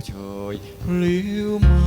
trời liêu mơ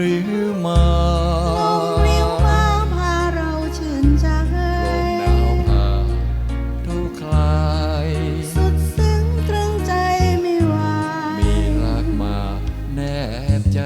ริ้วมาลมริ้วมาพาเราชื่นใจลมหนาวพาทุกคลาย สุดซึ้งตรึงใจไม่ไหวมีรักมาแนบใจ